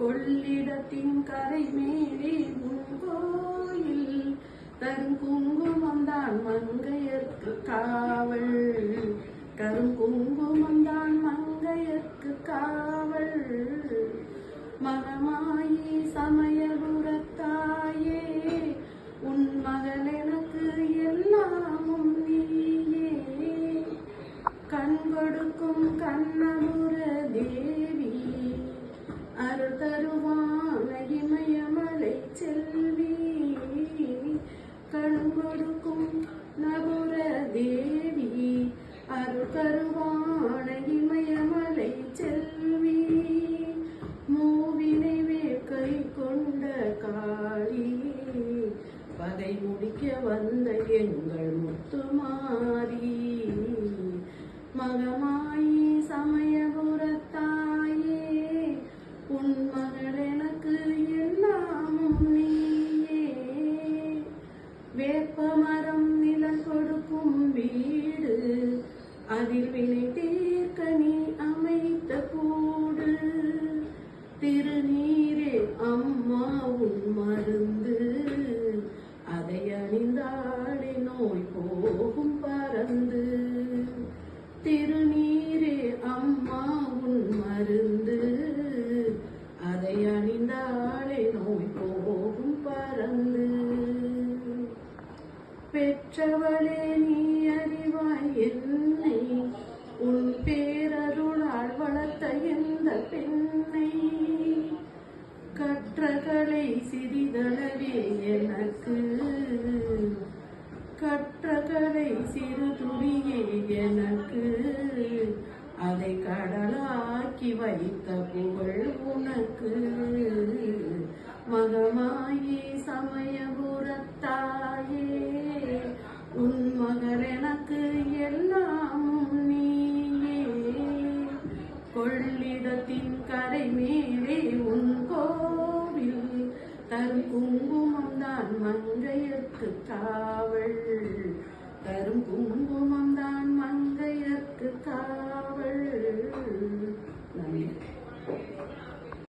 கொள்ளிடத்தின் கரை மேலே உன் கோயில். தரும் மங்கையர்க்கு காவல். கருங்குங்குமந்தான் குங்குமம் மங்கையர்க்கு காவல். மகமாயி சமயபுரத்தாயே உன் மகள் எனக்கு எல்லாமும் நீயே. கண் கொடுக்கும் கண்ணபுர தேவி அருள் தருவான இமயமலை செல்வி கண்கொடுக்கும் நபுர தேவி அருள் தருவான இமயமலை செல்வி மூவினை வேக்கை கொண்ட காளி பகை முடிக்க வந்த எங்கள் முத்துமாரி மகமாயி சமய மகள் எனக்கு எல்லாமும் நீயே. வேப்பமரம் நிலம் கொடுக்கும் வீடு அதில் வினை தீர்க்க நீ அமைத்த கூடு. திருநீரே அம்மா உன் மருந்து. அதை அணிந்தாளே நோய் போகும் பறந்து. திருநீரே அம்மா உன் மருந்து. பெற்றவளே நீ அறிவாய் என்னை. உன் பேரருளால் வளர்த்த எந்த பெண்ணை. கற்றகளை சிறிதளவே எனக்கு. கற்றகளை சிறு துணியே எனக்கு. அதை கடலாக்கி வைத்த புகழ் உனக்கு. மகமாயி சமயபுரத்தாயே கொள்ளிடத்தின் கரை மேலே உன் கோவில் தரும் குங்குமம் தான் மங்கையர்க்கு காவல். தரும் குங்குமம் தான் மங்கையர்க்கு